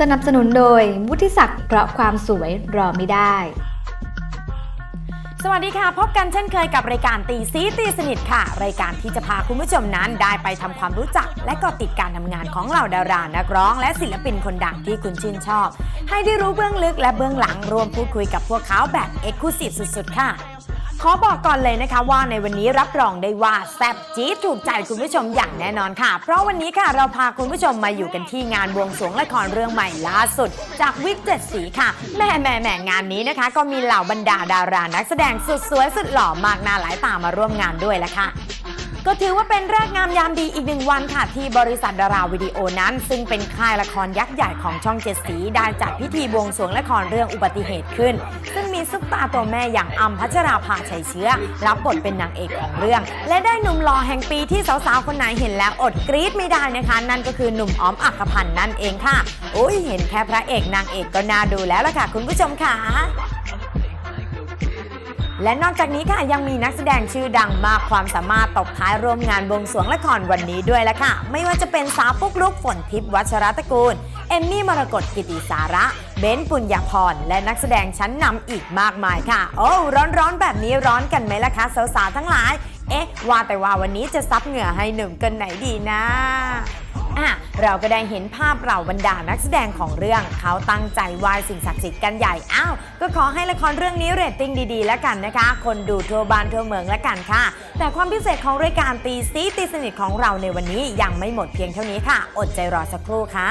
สนับสนุนโดยวุฒิศักดิ์เพราะความสวยรอไม่ได้ สวัสดีค่ะ พบกันเช่นเคยกับรายการตีซีตีสนิทค่ะ รายการที่จะพาคุณผู้ชมนั้นได้ไปทำความรู้จัก และก็ติดการทำงานของเหล่าดารานักร้อง และศิลปินคนดังที่คุณชื่นชอบ ให้ได้รู้เบื้องลึกและเบื้องหลังรวมพูดคุยกับพวกเขาแบบเอกลูซีฟสุดๆ ค่ะ ขอบอกก่อนเลยนะคะว่าในวันนี้รับรองได้ว่าแซ่บจี๊ดถูกใจคุณผู้ชมอย่างแน่นอนค่ะ เพราะวันนี้ค่ะเราพาคุณผู้ชมมาอยู่กันที่งานบวงสรวงละครเรื่องใหม่ล่าสุด จากวิกเจ็ดสีค่ะแม่แหม่แม่งานนี้นะคะ ก็มีเหล่าบรรดาดารานักแสดงสุดสวยสุดหล่อมากหน้าหลายตามาร่วมงานด้วยละค่ะ ก็ถือว่าเป็นแรกงามยามดีอีกหนึ่งวันค่ะ ที่บริษัทดาราวิดีโอนั้น ซึ่งเป็นค่ายละครยักษ์ใหญ่ของช่องเจ็ดสีได้จัดพิธีบวงสรวงละครเรื่องอุบัติเหตุขึ้น ซึ่งมีซุปตาตัวแม่อย่างอัมพัชราภาชัยเชื้อ รับบทเป็นนางเอกของเรื่อง และได้หนุ่มหล่อแห่งปีที่สาวๆคนไหนเห็นแล้วอดกรี๊ดไม่ได้นะคะ นั่นก็คือหนุ่มออมอักพันธ์นั่นเองค่ะโอ้ยเห็นแค่พระเอกนางเอกก็น่าดูแล้วล่ะค่ะ คุณผู้ชมค่ะ และนอกจากนี้ค่ะยังมีนักแสดงชื่อดังมากความสามารถตบท้ายร่วมงานบวงสรวงละครวันนี้ด้วยละค่ะ ไม่ว่าจะเป็นสาวปุ๊กลุกฝนทิพย์วัชรตระกูล เอมมี่มรกตกิติสาระ เบนปุญญาพร และนักแสดงชั้นนำอีกมากมายค่ะ โอ้ร้อนๆแบบนี้ร้อนกันไหมล่ะคะสาวๆทั้งหลาย เอ๊ะ ว่าแต่ว่าวันนี้จะซับเหงื่อให้หนุ่มกันไหนดีนะ อะเราก็ได้เห็นภาพเหล่าบรรดานักแสดงของเรื่อง เขาตั้งใจวายสิ่งศักดิ์สิทธิ์กันใหญ่อ้าวก็ขอให้ละครเรื่องนี้เรตติ้งดีๆ แล้วกันนะคะ คนดูทั่วบ้านทั่วเมืองแล้วกันค่ะ แต่ความพิเศษของรายการตีซีตีสนิทของเราในวันนี้ยังไม่หมดเพียงเท่านี้ค่ะ อดใจรอสักครู่ค่ะ